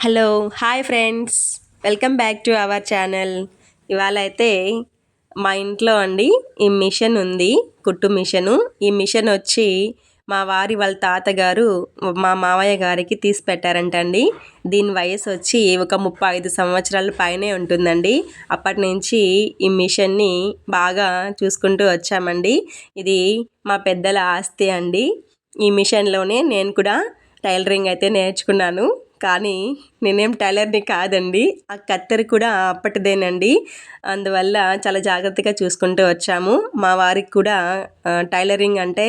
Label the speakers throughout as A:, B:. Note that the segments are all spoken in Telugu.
A: Hello hi friends. Welcome back to our channel. ఇవాళ అయితే మా ఇంట్లో అండి ఈ మిషన్ ఉంది కుట్టు మిషను. ఈ మిషన్ వచ్చి మా వారి వాళ్ళ తాతగారు మా మావయ్య గారికి తీసి పెట్టారంటండి. దీని వయసు వచ్చి ఒక ముప్పై ఐదు సంవత్సరాల పైనే ఉంటుందండి. అప్పటి నుంచి ఈ మిషన్ని బాగా చూసుకుంటూ వచ్చామండి. ఇది మా పెద్దల ఆస్తి అండి. ఈ మిషన్లోనే నేను కూడా టైలరింగ్ అయితే నేర్చుకున్నాను. కానీ నేనేం టైలర్ని కాదండి. ఆ కత్తెర కూడా అప్పటిదేనండి. అందువల్ల చాలా జాగ్రత్తగా చూసుకుంటూ వచ్చాము. మా వారికి కూడా టైలరింగ్ అంటే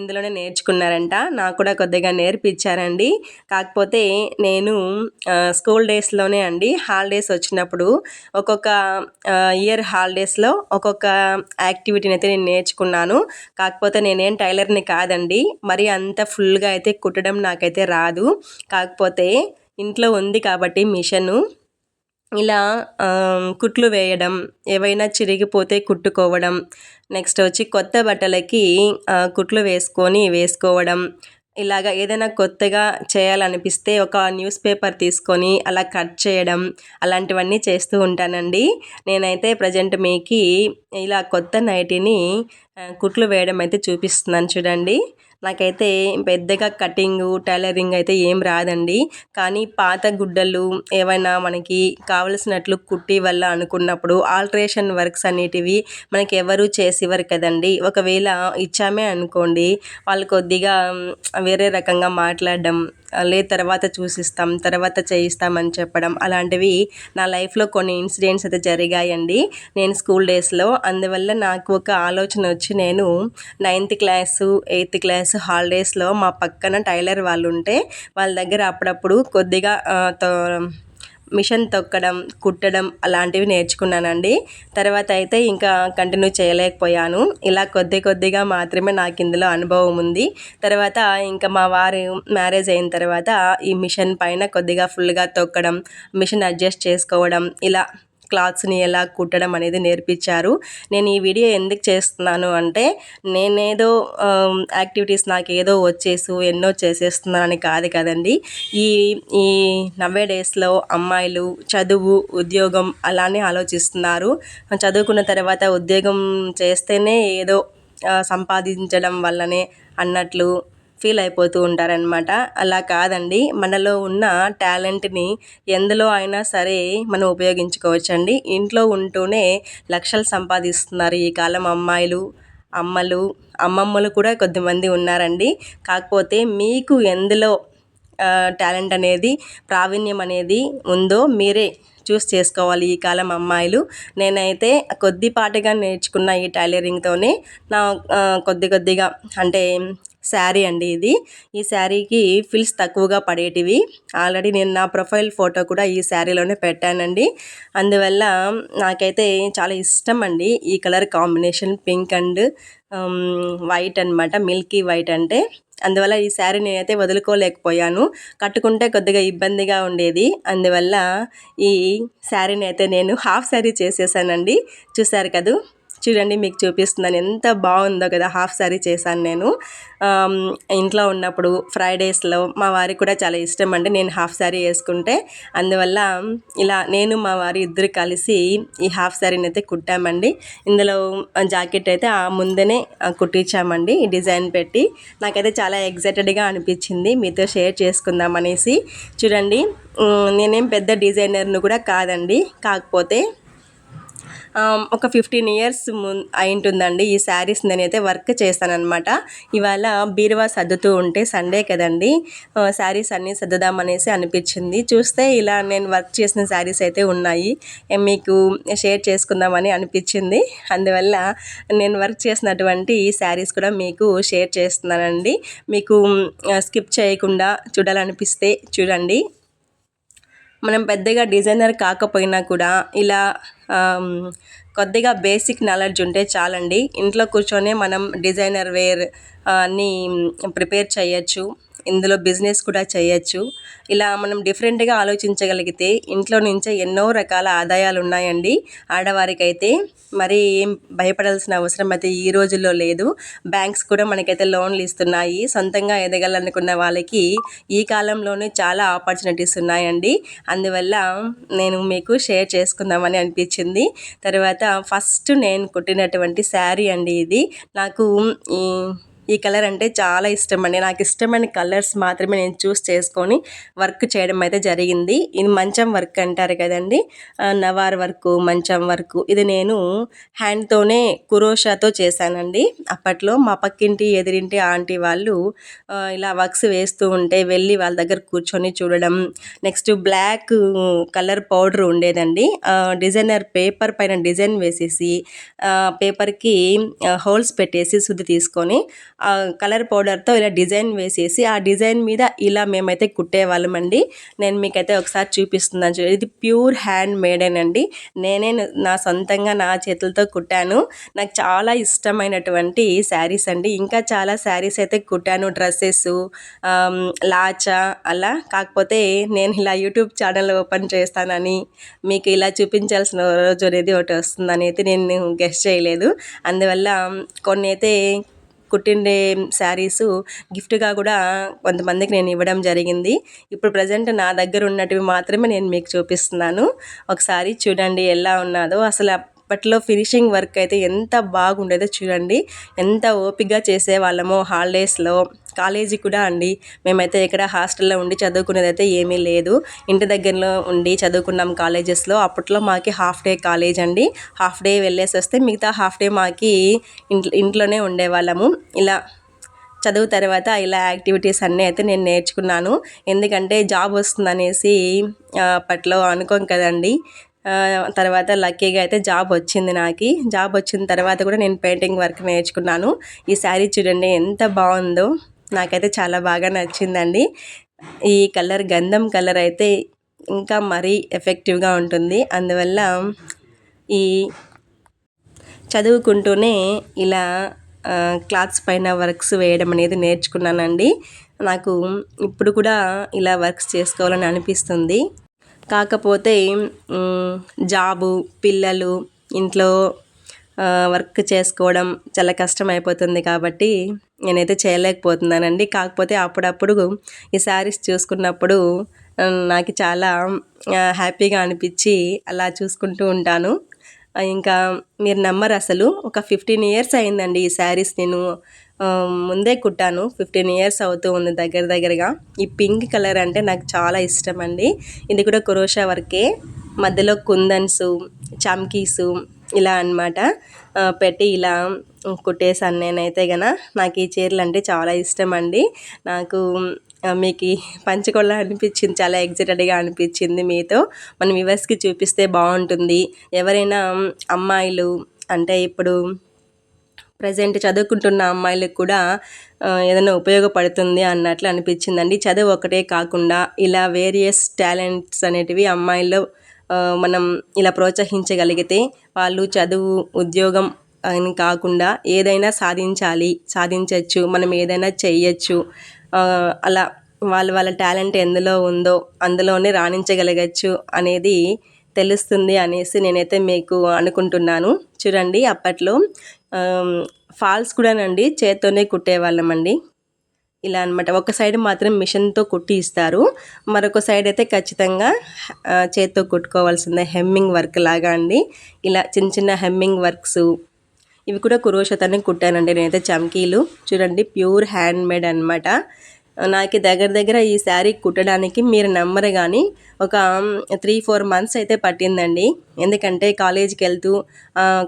A: ఇందులోనే నేర్చుకున్నారంట. నాకు కూడా కొద్దిగా నేర్పించారండి కాకపోతే నేను స్కూల్ డేస్లోనే అండి హాలిడేస్ వచ్చినప్పుడు ఒక్కొక్క ఇయర్ హాలిడేస్లో ఒక్కొక్క యాక్టివిటీని అయితే నేను నేర్చుకున్నాను. కాకపోతే నేనేం టైలర్ని కాదండి మరి అంత ఫుల్గా అయితే కుట్టడం నాకైతే రాదు. కాకపోతే ఇంట్లో ఉంది కాబట్టి మిషను. ఇలా కుట్లు వేయడం ఏవైనా చిరిగిపోతే కుట్టుకోవడం నెక్స్ట్ వచ్చి కొత్త బట్టలకి కుట్లు వేసుకొని వేసుకోవడం ఇలాగ ఏదైనా కొత్తగా చేయాలనిపిస్తే ఒక న్యూస్ పేపర్ తీసుకొని అలా కట్ చేయడం అలాంటివన్నీ చేస్తూ ఉంటానండి. నేనైతే ప్రజెంట్ మీకు ఇలా కొత్త నైటీని కుట్లు వేయడం అయితే చూపిస్తున్నాను చూడండి. నాకైతే పెద్దగా కటింగు టైలరింగ్ అయితే ఏం రాదండి. కానీ పాత గుడ్డలు ఏవైనా మనకి కావలసినట్లు కుట్టి వల్ల అనుకున్నప్పుడు ఆల్ట్రేషన్ వర్క్స్ అనేటివి మనకి ఎవరు చేసేవారు కదండి. ఒకవేళ ఇచ్చామే అనుకోండి వాళ్ళు కొద్దిగా వేరే రకంగా మాట్లాడడం లే తర్వాత చూసిస్తాం తర్వాత చేయిస్తామని చెప్పడం అలాంటివి నా లైఫ్లో కొన్ని ఇన్సిడెంట్స్ అయితే జరిగాయండి. నేను స్కూల్ డేస్లో అందువల్ల నాకు ఒక ఆలోచన వచ్చి నేను నైన్త్ క్లాసు ఎయిత్ క్లాస్ హాలిడేస్లో మా పక్కన టైలర్ వాళ్ళు ఉంటే వాళ్ళ దగ్గర అప్పుడప్పుడు కొద్దిగా మిషన్ తొక్కడం కుట్టడం అలాంటివి నేర్చుకున్నానండి. తర్వాత అయితే ఇంకా కంటిన్యూ చేయలేకపోయాను. ఇలా కొద్ది కొద్దిగా మాత్రమే నాకు ఇందులో అనుభవం ఉంది. తర్వాత ఇంకా మా వారు మ్యారేజ్ అయిన తర్వాత ఈ మిషన్ పైన కొద్దిగా ఫుల్గా తొక్కడం మిషన్ అడ్జస్ట్ చేసుకోవడం ఇలా క్లాత్స్ని ఎలా కుట్టడం అనేది నేర్పించారు. నేను ఈ వీడియో ఎందుకు చేస్తున్నాను అంటే నేనేదో యాక్టివిటీస్ నాకు ఏదో వచ్చేసు ఎన్నో చేసేస్తున్నానని కాదు కదండి. ఈ ఈ నవ్వే డేస్లో అమ్మాయిలు చదువు ఉద్యోగం అలానే ఆలోచిస్తున్నారు. చదువుకున్న తర్వాత ఉద్యోగం చేస్తేనే ఏదో సంపాదించడం వల్లనే అన్నట్లు ఫీల్ అయిపోతూ ఉంటారనమాట అలా కాదండి. మనలో ఉన్న టాలెంట్ని ఎందులో అయినా సరే మనం ఉపయోగించుకోవచ్చండి. ఇంట్లో ఉంటూనే లక్షలు సంపాదిస్తున్నారు ఈ కాలం అమ్మాయిలు అమ్మలు అమ్మమ్మలు కూడా కొద్దిమంది ఉన్నారండి. కాకపోతే మీకు ఎందులో టాలెంట్ అనేది ప్రావీణ్యం అనేది ఉందో మీరే చూస్ చేసుకోవాలి ఈ కాలం అమ్మాయిలు. నేనైతే కొద్దిపాటిగా నేర్చుకున్న ఈ టైలరింగ్తోనే నా కొద్ది కొద్దిగా అంటే శారీ అండి ఇది. ఈ శారీకి ఫిల్స్ తక్కువగా పడేటివి. ఆల్రెడీ నేను నా ప్రొఫైల్ ఫోటో కూడా ఈ శారీలోనే పెట్టానండి. అందువల్ల నాకైతే చాలా ఇష్టం అండి ఈ colour combination pink and white అనమాట మిల్కీ వైట్ అంటే. అందువల్ల ఈ శారీ నేనైతే వదులుకోలేకపోయాను. కట్టుకుంటే కొద్దిగా ఇబ్బందిగా ఉండేది. అందువల్ల ఈ శారీని అయితే నేను హాఫ్ శారీ చేసేసానండి. చూసారు కదా? చూడండి మీకు చూపిస్తున్నాను ఎంత బాగుందో కదా హాఫ్ సారీ చేశాను నేను. ఇంట్లో ఉన్నప్పుడు ఫ్రైడేస్లో మా వారికి కూడా చాలా ఇష్టం అండి నేను హాఫ్ సారీ వేసుకుంటే. అందువల్ల ఇలా నేను మా వారి ఇద్దరు కలిసి ఈ హాఫ్ శారీని అయితే కుట్టామండి. ఇందులో జాకెట్ అయితే ఆ ముందనే కుట్టించామండి ఈ డిజైన్ పెట్టి. నాకైతే చాలా ఎగ్జైటెడ్గా అనిపించింది మీతో షేర్ చేసుకుందాం అనేసి. చూడండి నేనేం పెద్ద డిజైనర్ను కూడా కాదండి కాకపోతే ఒక ఫిఫ్టీన్ ఇయర్స్ ము అయింటుందండి ఈ శారీస్ నేనైతే వర్క్ చేస్తానన్నమాట. ఇవాళ బీరువా సర్దుతూ ఉంటే సండే కదండి. శారీస్ అన్నీ సర్దుదామనేసి అనిపించింది. చూస్తే ఇలా నేను వర్క్ చేసిన శారీస్ అయితే ఉన్నాయి. మీకు షేర్ చేసుకుందామని అనిపించింది. అందువల్ల నేను వర్క్ చేసినటువంటి ఈ శారీస్ కూడా మీకు షేర్ చేస్తున్నానండి. మీకు స్కిప్ చేయకుండా చూడాలనిపిస్తే చూడండి. మనం పెద్దగా డిజైనర్ కాకపోయినా కూడా ఇలా కొద్దిగా బేసిక్ నాలెడ్జ్ ఉంటే చాలండి. ఇంట్లో కూర్చొనే మనం డిజైనర్ వేర్ అన్నీ ప్రిపేర్ చేయొచ్చు. ఇందులో బిజినెస్ కూడా చేయొచ్చు. ఇలా మనం డిఫరెంట్గా ఆలోచించగలిగితే ఇంట్లో నుంచే ఎన్నో రకాల ఆదాయాలు ఉన్నాయండి. ఆడవారికైతే మరి ఏం భయపడాల్సిన అవసరం అయితే ఈ రోజుల్లో లేదు. బ్యాంక్స్ కూడా మనకైతే లోన్లు ఇస్తున్నాయి. సొంతంగా ఎదగాలనుకున్న వాళ్ళకి ఈ కాలంలోనే చాలా ఆపర్చునిటీస్ ఉన్నాయండి. అందువల్ల నేను మీకు షేర్ చేసుకుందామని అనిపించింది. తర్వాత ఫస్ట్ నేను కుట్టినటువంటి శారీ అండి ఇది. నాకు ఈ కలర్ అంటే చాలా ఇష్టం అండి నాకు ఇష్టమైన కలర్స్ మాత్రమే నేను చూస్ చేసుకొని వర్క్ చేయడం అయితే జరిగింది. ఇది మంచం వర్క్ అంటారు కదండి. నవార్ వర్క్ మంచం వర్క్. ఇది నేను హ్యాండ్తోనే కురోషాతో చేశానండి. అప్పట్లో మా పక్కింటి ఎదిరింటి ఆంటీ వాళ్ళు ఇలా వర్క్స్ వేస్తూ ఉంటే వెళ్ళి వాళ్ళ దగ్గర కూర్చొని చూడడం నెక్స్ట్ బ్లాక్ కలర్ పౌడర్ ఉండేదండి. డిజైనర్ పేపర్ పైన డిజైన్ వేసేసి పేపర్కి హోల్స్ పెట్టేసి శుద్ధి తీసుకొని కలర్ పౌడర్తో ఇలా డిజైన్ వేసేసి ఆ డిజైన్ మీద ఇలా మేమైతే కుట్టేవాళ్ళం అండి నేను మీకైతే ఒకసారి చూపిస్తున్నాను చూడండి ఇది ప్యూర్ హ్యాండ్ మేడేనండి నేనే నా సొంతంగా నా చేతులతో కుట్టాను. నాకు చాలా ఇష్టమైనటువంటి శారీస్ అండి. ఇంకా చాలా శారీస్ అయితే కుట్టాను. డ్రెస్సెస్ లాచా అలా. కాకపోతే నేను ఇలా యూట్యూబ్ ఛానల్ ఓపెన్ చేస్తానని మీకు ఇలా చూపించాల్సిన రోజు అనేది ఒకటి వస్తుందని అయితే నేను గెస్ట్ చేయలేదు. అందువల్ల కొన్ని అయితే కుట్టిండే శారీసు గిఫ్ట్గా కూడా కొంతమందికి నేను ఇవ్వడం జరిగింది. ఇప్పుడు ప్రజెంట్ నా దగ్గర ఉన్నటివి మాత్రమే నేను మీకు చూపిస్తున్నాను. ఒకసారి చూడండి ఎలా ఉన్నదో. అసలు అప్పట్లో ఫినిషింగ్ వర్క్ అయితే ఎంత బాగుండేదో చూడండి. ఎంత ఓపికగా చేసేవాళ్ళమో హాలిడేస్లో. కాలేజీ కూడా అండి. మేమైతే ఇక్కడ హాస్టల్లో ఉండి చదువుకునేది అయితే ఏమీ లేదు. ఇంటి దగ్గరలో ఉండి చదువుకున్నాం కాలేజెస్లో. అప్పట్లో మాకి హాఫ్ డే కాలేజ్ అండి. హాఫ్ డే వెళ్ళేసి వస్తే మిగతా హాఫ్ డే మాకి ఇంట్లో ఇంట్లోనే ఉండేవాళ్ళము. ఇలా చదువు తర్వాత ఇలా యాక్టివిటీస్ అన్నీ అయితే నేను నేర్చుకున్నాను. ఎందుకంటే జాబ్ వస్తుందనేసి అప్పట్లో అనుకోం కదండి. తర్వాత లక్కీగా అయితే జాబ్ వచ్చింది నాకు. జాబ్ వచ్చిన తర్వాత కూడా నేను పెయింటింగ్ వర్క్ నేర్చుకున్నాను. ఈ శారీ చూడండి ఎంత బాగుందో. నాకైతే చాలా బాగా నచ్చిందండి. ఈ కలర్ గంధం కలర్ అయితే ఇంకా మరీ ఎఫెక్టివ్గా ఉంటుంది. అందువల్ల ఈ చదువుకుంటూనే ఇలా క్లాత్స్ పైన వర్క్స్ వేయడం అనేది నేర్చుకున్నానండి. నాకు ఇప్పుడు కూడా ఇలా వర్క్స్ చేసుకోవాలని అనిపిస్తుంది. కాకపోతే జాబు పిల్లలు ఇంట్లో వర్క్ చేసుకోవడం చాలా కష్టం అయిపోతుంది కాబట్టి నేనైతే చేయలేకపోతున్నానండి. కాకపోతే అప్పుడప్పుడు ఈ శారీస్ చూసుకున్నప్పుడు నాకు చాలా హ్యాపీగా అనిపించి అలా చూసుకుంటూ ఉంటాను. ఇంకా మీరు నమ్మరు అసలు ఒక ఫిఫ్టీన్ ఇయర్స్ అయిందండి ఈ శారీస్ నేను ముందే కుట్టాను. ఫిఫ్టీన్ ఇయర్స్ అవుతూ ఉంది దగ్గర దగ్గరగా. ఈ పింక్ కలర్ అంటే నాకు చాలా ఇష్టం అండి. ఇది కూడా కురోషా వర్కే. మధ్యలో కుందన్సు చమ్కీసు ఇలా అనమాట పెట్టి ఇలా కుట్టేసాను నేనైతే గన. నాకు ఈ చీరలు అంటే చాలా ఇష్టం అండి. నాకు మీకు పంచకొల్ల అనిపించింది చాలా ఎగ్జైటెడ్గా అనిపించింది మీతో. మన వివర్స్కి చూపిస్తే బాగుంటుంది. ఎవరైనా అమ్మాయిలు అంటే ఇప్పుడు ప్రజెంట్ చదువుకుంటున్న అమ్మాయిలకు కూడా ఏదైనా ఉపయోగపడుతుంది అన్నట్లు అనిపించిందండి. చదువు ఒకటే కాకుండా ఇలా వేరియస్ టాలెంట్స్ అనేటివి అమ్మాయిల్లో మనం ఇలా ప్రోత్సహించగలిగితే వాళ్ళు చదువు ఉద్యోగం అని కాకుండా ఏదైనా సాధించాలి సాధించవచ్చు మనం ఏదైనా చేయొచ్చు అలా వాళ్ళ వాళ్ళ టాలెంట్ ఎందులో ఉందో అందులోనే రాణించగలగచ్చు అనేది తెలుస్తుంది అనేసి నేనైతే మీకు అనుకుంటున్నాను. చూడండి అప్పట్లో ఫాల్స్ కూడానండి చేత్తోనే కుట్టేవాళ్ళమండి. ఇలా అనమాట ఒక సైడ్ మాత్రం మిషన్తో కుట్టి ఇస్తారు. మరొక సైడ్ అయితే ఖచ్చితంగా చేత్తో కుట్టుకోవాల్సిందే హెమ్మింగ్ వర్క్ లాగా అండి. ఇలా చిన్న చిన్న హెమ్మింగ్ వర్క్స్ ఇవి కూడా కురోషతనే కుట్టానండి నేనైతే చమ్కీలు. చూడండి ప్యూర్ హ్యాండ్ మేడ్ అనమాట నాకు దగ్గర దగ్గర ఈ శారీ కుట్టడానికి మీరు నమ్మరు కానీ ఒక త్రీ ఫోర్ మంత్స్ అయితే పట్టిందండి. ఎందుకంటే కాలేజీకి వెళ్తూ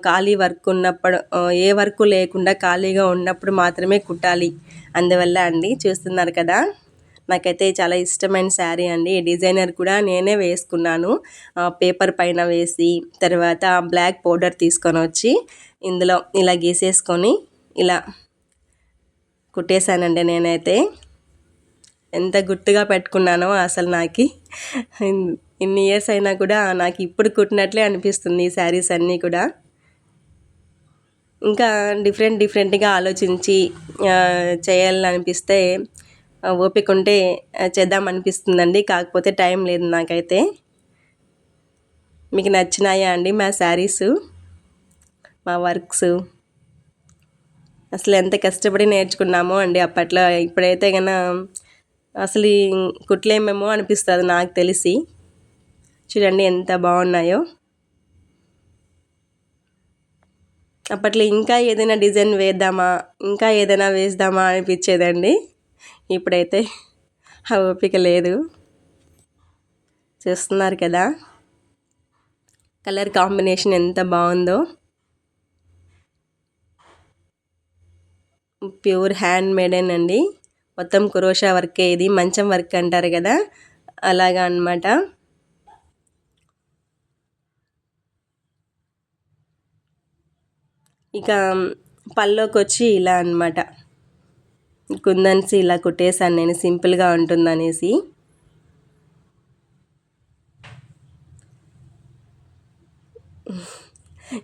A: ఖాళీ వర్క్ ఉన్నప్పుడు ఏ వర్క్ లేకుండా ఖాళీగా ఉన్నప్పుడు మాత్రమే కుట్టాలి. అందువల్ల అండి చూస్తున్నారు కదా నాకైతే చాలా ఇష్టమైన శారీ అండి. డిజైనర్ కూడా నేనే వేసుకున్నాను. పేపర్ పైన వేసి తర్వాత బ్లాక్ పౌడర్ తీసుకొని వచ్చి ఇందులో ఇలా గీసేసుకొని ఇలా కుట్టేశానండి నేనైతే. ఎంత గుర్తుగా పెట్టుకున్నానో అసలు నాకు. ఇన్ని ఇయర్స్ అయినా కూడా నాకు ఇప్పుడు కుట్టినట్లే అనిపిస్తుంది ఈ శారీస్ అన్నీ కూడా. ఇంకా డిఫరెంట్ డిఫరెంట్గా ఆలోచించి చేయాలని అనిపిస్తే ఓపిక ఉంటే చేద్దాం అనిపిస్తుందండి. కాకపోతే టైం లేదు నాకైతే. మీకు నచ్చినాయా అండి మా శారీసు మా వర్క్స్? అసలు ఎంత కష్టపడి నేర్చుకున్నామో అండి అప్పట్లో. ఇప్పుడైతే కన్నా అసలు కుట్లేమేమో అనిపిస్తుంది నాకు తెలిసి. చూడండి ఎంత బాగున్నాయో. అప్పట్లో ఇంకా ఏదైనా డిజైన్ వేద్దామా ఇంకా ఏదైనా వేద్దామా అనిపించేదండి. ఇప్పుడైతే ఆ ఓపిక లేదు. చూస్తున్నారు కదా. కలర్ కాంబినేషన్ ఎంత బాగుందో. ప్యూర్ హ్యాండ్ మేడేనండి అండి మొత్తం కురోషా వర్కే ఇది మంచం వర్క్ అంటారు కదా? అలాగా అనమాట ఇక పల్లోకి వచ్చి ఇలా అనమాట కుందన్స్ ఇలా కుట్టేశాను నేను సింపుల్గా ఉంటుందనేసి.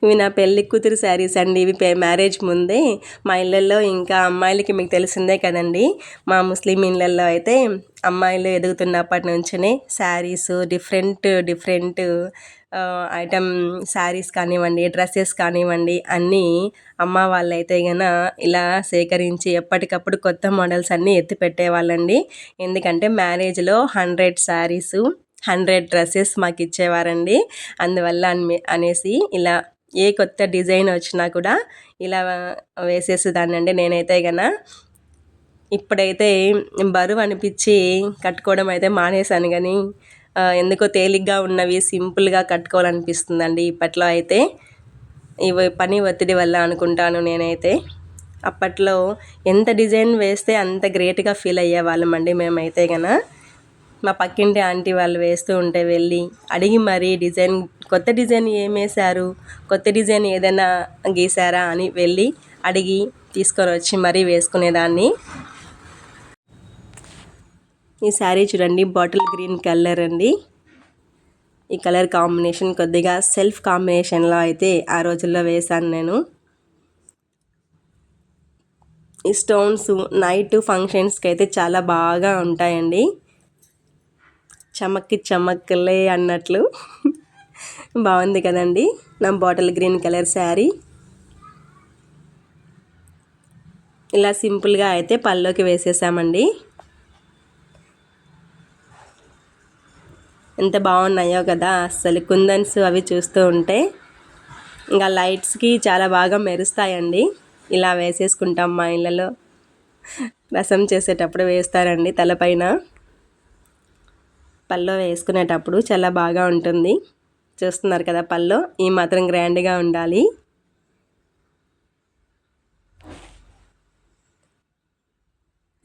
A: ఇవి నా పెళ్ళి కూతురు శారీస్ అండి. ఇవి మ్యారేజ్ ముందే మా ఇళ్ళల్లో ఇంకా అమ్మాయిలకి మీకు తెలిసిందే కదండి. మా ముస్లిం ఇళ్ళల్లో అయితే అమ్మాయిలు ఎదుగుతున్నప్పటి నుంచినే saris different different item saris కానివ్వండి డ్రెస్సెస్ కానివ్వండి అన్నీ అమ్మ వాళ్ళైతే గన ఇలా సేకరించి ఎప్పటికప్పుడు కొత్త మోడల్స్ అన్నీ ఎత్తి పెట్టేవాళ్ళండి. ఎందుకంటే మ్యారేజ్లో హండ్రెడ్ శారీసు హండ్రెడ్ డ్రెస్సెస్ మాకు ఇచ్చేవారండి అందువల్ల అనేసి ఇలా ఏ కొత్త డిజైన్ వచ్చినా కూడా ఇలా వేసేసేదాన్ని అండి నేనైతే గన. ఇప్పుడైతే బరువు అనిపించి కట్టుకోవడం అయితే మానేశాను కానీ ఎందుకో తేలిగ్గా ఉన్నవి సింపుల్గా కట్టుకోవాలనిపిస్తుందండి ఇప్పట్లో అయితే. ఇవి పని ఒత్తిడి వల్ల అనుకుంటాను నేనైతే. అప్పట్లో ఎంత డిజైన్ వేస్తే అంత గ్రేట్గా ఫీల్ అయ్యే వాళ్ళమండి మేమైతే కనుక మా పక్కింటి ఆంటీ వాళ్ళు వేస్తూ ఉంటే వెళ్ళి అడిగి మరీ డిజైన్ కొత్త డిజైన్ ఏం వేశారు? కొత్త డిజైన్ ఏదైనా గీసారా అని వెళ్ళి అడిగి తీసుకొని వచ్చి మరీ వేసుకునేదాన్ని. ఈ శారీ చూడండి బాటిల్ గ్రీన్ కలర్ అండి. ఈ కలర్ కాంబినేషన్ కొద్దిగా సెల్ఫ్ కాంబినేషన్లో అయితే ఆ రోజుల్లో వేశాను నేను. ఈ స్టోన్స్ నైట్ ఫంక్షన్స్కి అయితే చాలా బాగా ఉంటాయండి. చమక్కి చమక్కలే అన్నట్లు. బాగుంది కదండి. నా బాటిల్ గ్రీన్ కలర్ శారీ. ఇలా సింపుల్గా అయితే పళ్ళలోకి వేసేసామండి. ఎంత బాగున్నాయో కదా అసలు కుందన్స్ అవి చూస్తూ ఉంటే. ఇంకా లైట్స్కి చాలా బాగా మెరుస్తాయండి. ఇలా వేసేసుకుంటాం మా ఇళ్ళలో. రసం చేసేటప్పుడు వేస్తారండి తలపైన. పల్లో వేసుకునేటప్పుడు చాలా బాగా ఉంటుంది. చూస్తున్నారు కదా పల్లో? ఈ మాత్రం గ్రాండ్గా ఉండాలి.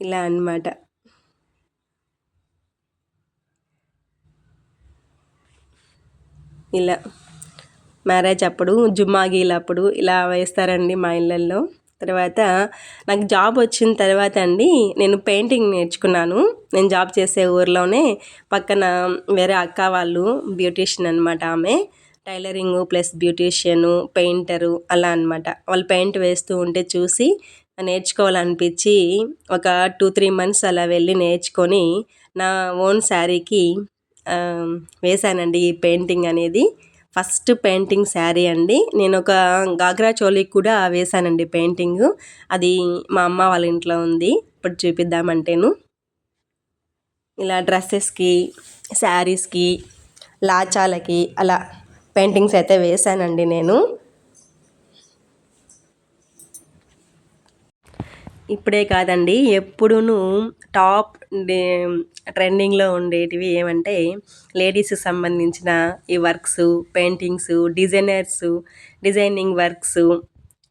A: ఇలా అన్నమాట. ఇలా. మ్యారేజ్ అప్పుడు జుమ్మాగీలప్పుడు ఇలా వేస్తారండి మా ఇళ్ళల్లో. తర్వాత నాకు జాబ్ వచ్చిన తర్వాత అండి నేను పెయింటింగ్ నేర్చుకున్నాను. నేను జాబ్ చేసే ఊర్లోనే పక్కన వేరే అక్క వాళ్ళు బ్యూటీషియన్ అనమాట ఆమె. టైలరింగ్ ప్లస్ బ్యూటీషియను పెయింటరు అలా అనమాట వాళ్ళు పెయింట్ వేస్తూ ఉంటే చూసి నేర్చుకోవాలనిపించి ఒక టూ త్రీ మంత్స్ అలా వెళ్ళి నేర్చుకొని నా ఓన్ శారీకి వేశానండి ఈ పెయింటింగ్ అనేది. ఫస్ట్ పెయింటింగ్ శారీ అండి. నేను ఒక గాగ్రా చోలీకి కూడా వేశానండి పెయింటింగ్. అది మా అమ్మ వాళ్ళ ఇంట్లో ఉంది. ఇప్పుడు చూపిద్దామంటేను. ఇలా డ్రెస్సెస్కి శారీస్కి లాచాలకి అలా పెయింటింగ్స్ అయితే వేశానండి నేను. ఇప్పుడే కాదండి ఎప్పుడూ టాప్ ట్రెండింగ్లో ఉండేటివి ఏమంటే లేడీస్కి సంబంధించిన ఈ works paintings designers designing works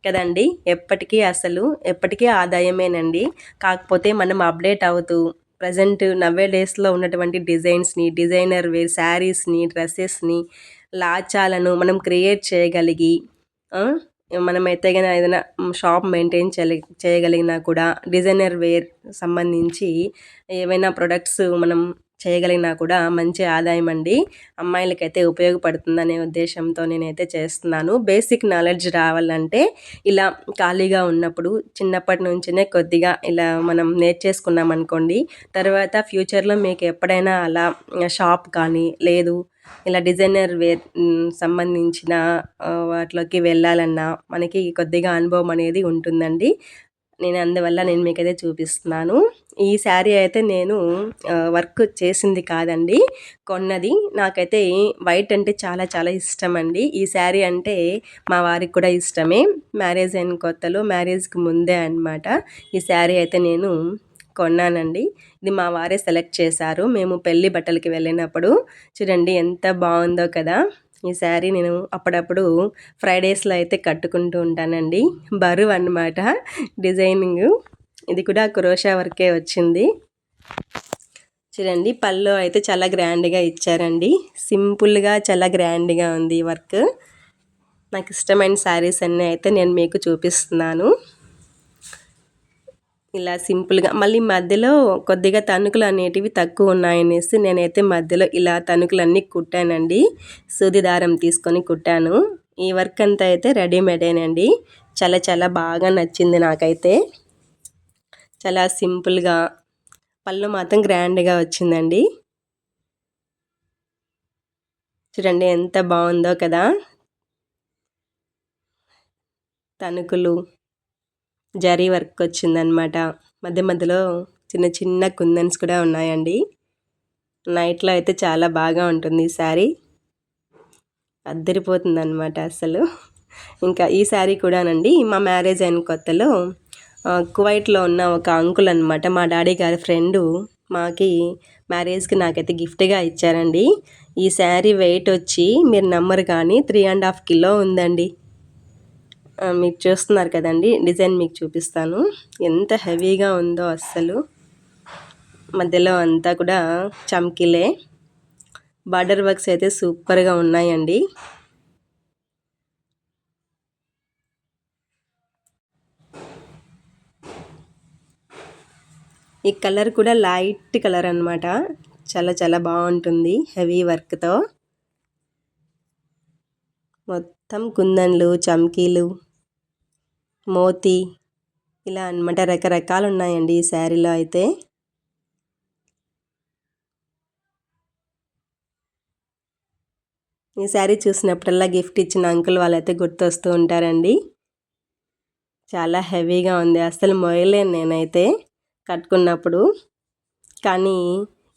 A: కదండి. ఎప్పటికీ అసలు ఎప్పటికీ ఆదాయమేనండి. కాకపోతే మనం అప్డేట్ అవుతూ ప్రజెంట్ నవ్వే డేస్లో ఉన్నటువంటి డిజైన్స్ని డిజైనర్ వేర్ శారీస్ని డ్రెస్సెస్ని లాచాలను మనం క్రియేట్ చేయగలిగి మనమైతే కానీ ఏదైనా షాప్ మెయింటైన్ చేయలే చేయగలిగినా కూడా డిజైనర్ వేర్ సంబంధించి ఏవైనా ప్రొడక్ట్స్ మనం చేయగలిగినా కూడా మంచి ఆదాయం అండి. అమ్మాయిలకైతే ఉపయోగపడుతుందనే ఉద్దేశంతో నేనైతే చేస్తున్నాను. బేసిక్ నాలెడ్జ్ రావాలంటే ఇలా ఖాళీగా ఉన్నప్పుడు చిన్నప్పటి నుంచినే కొద్దిగా ఇలా మనం నేర్చేసుకున్నాం అనుకోండి తర్వాత ఫ్యూచర్లో మీకు ఎప్పుడైనా అలా షాప్ కానీ లేదు ఇలా డిజైనర్ వేర్ సంబంధించిన వాటిలోకి వెళ్ళాలన్నా మనకి కొద్దిగా అనుభవం అనేది ఉంటుందండి. నేను అందువల్ల నేను మీకైతే చూపిస్తున్నాను. ఈ శారీ అయితే నేను వర్క్ చేసింది కాదండి. కొన్నది. నాకైతే వైట్ అంటే చాలా చాలా ఇష్టం అండి ఈ శారీ అంటే మా వారికి కూడా ఇష్టమే. మ్యారేజ్ అయిన కొత్తలో మ్యారేజ్కి ముందే అనమాట ఈ శారీ అయితే నేను కొన్నానండి. ఇది మా వారే సెలెక్ట్ చేశారు. మేము పెళ్ళి బట్టలకి వెళ్ళినప్పుడు చూడండి ఎంత బాగుందో కదా. ఈ శారీ నేను అప్పుడప్పుడు ఫ్రైడేస్లో అయితే కట్టుకుంటూ ఉంటానండి. బరువు అనమాట డిజైనింగ్. ఇది కూడా క్రోషా వర్కే వచ్చింది. చూడండి పళ్ళు అయితే చాలా గ్రాండ్గా ఇచ్చారండి. సింపుల్గా చాలా గ్రాండ్గా ఉంది వర్క్. నాకు ఇష్టమైన శారీస్ అన్నీ అయితే నేను మీకు చూపిస్తున్నాను. ఇలా సింపుల్గా మళ్ళీ మధ్యలో కొద్దిగా తణుకులు అనేటివి తక్కువ ఉన్నాయనేసి నేనైతే మధ్యలో ఇలా తణుకులన్నీ కుట్టానండి. సూది దారం తీసుకొని కుట్టాను. ఈ వర్క్ అంతా అయితే రెడీమేడేనండి. చాలా చాలా బాగా నచ్చింది నాకైతే. చాలా సింపుల్గా పళ్ళు మాత్రం గ్రాండ్గా వచ్చిందండి. చూడండి ఎంత బాగుందో కదా. తణుకులు జరీ వర్క్ వచ్చిందనమాట మధ్య మధ్యలో చిన్న చిన్న కుందన్స్ కూడా ఉన్నాయండి. నైట్లో అయితే చాలా బాగా ఉంటుంది ఈ శారీ. అద్దరిపోతుందనమాట అసలు. ఇంకా ఈ శారీ కూడానండి మా మ్యారేజ్ అయిన కొత్తలో కువైట్లో ఉన్న ఒక అంకుల్ అనమాట మా డాడీ గారి ఫ్రెండు మాకి మ్యారేజ్కి నాకైతే గిఫ్ట్గా ఇచ్చారండి. ఈ శారీ వెయిట్ వచ్చి మీరు నమ్మరు కానీ త్రీ అండ్ హాఫ్ కిలో ఉందండి. మీకు చూస్తున్నారు కదండి డిజైన్ మీకు చూపిస్తాను. ఎంత హెవీగా ఉందో అస్సలు. మధ్యలో అంతా కూడా చమ్కిలే. బార్డర్ వర్క్స్ అయితే సూపర్గా ఉన్నాయండి. ఈ కలర్ కూడా లైట్ కలర్ అనమాట చాలా చాలా బాగుంటుంది హెవీ వర్క్తో. మొత్తం కుందన్లు చమ్కీలు. మోతీ. ఇలా అనమాట రకరకాలు ఉన్నాయండి ఈ శారీలో అయితే. ఈ శారీ చూసినప్పుడల్లా గిఫ్ట్ ఇచ్చిన అంకుల్ వాళ్ళైతే గుర్తొస్తూ ఉంటారండి. చాలా హెవీగా ఉంది. అసలు మొయలేను నేనైతే కట్టుకున్నప్పుడు. కానీ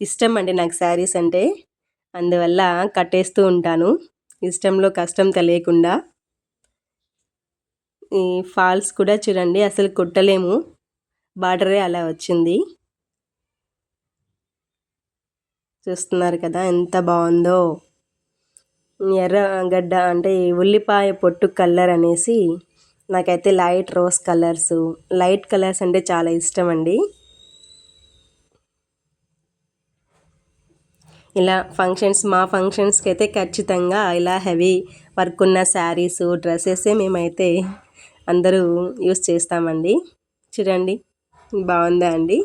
A: ఇష్టం అండి నాకు శారీస్ అంటే. అందువల్ల కట్టేస్తూ ఉంటాను. ఇష్టంలో కష్టం తెలియకుండా. ఫాల్స్ కూడా చూడండి అసలు కుట్టలేము. బార్డరే అలా వచ్చింది. చూస్తున్నారు కదా ఎంత బాగుందో. ఎర్రగడ్డ అంటే ఉల్లిపాయ పొట్టు కలర్ అనేసి నాకైతే light rose colours light colours అంటే చాలా ఇష్టం అండి. ఇలా ఫంక్షన్స్ మా ఫంక్షన్స్కి అయితే ఖచ్చితంగా ఇలా హెవీ వర్క్ ఉన్న శారీస్ డ్రెస్సెసే మేమైతే అందరూ యూస్ చేస్తామండి. చూడండి బాగుందా అండి?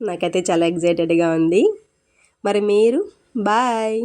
A: నాకైతే చాలా ఎగ్జైటెడ్గా ఉంది. మరి మీరు బాయ్!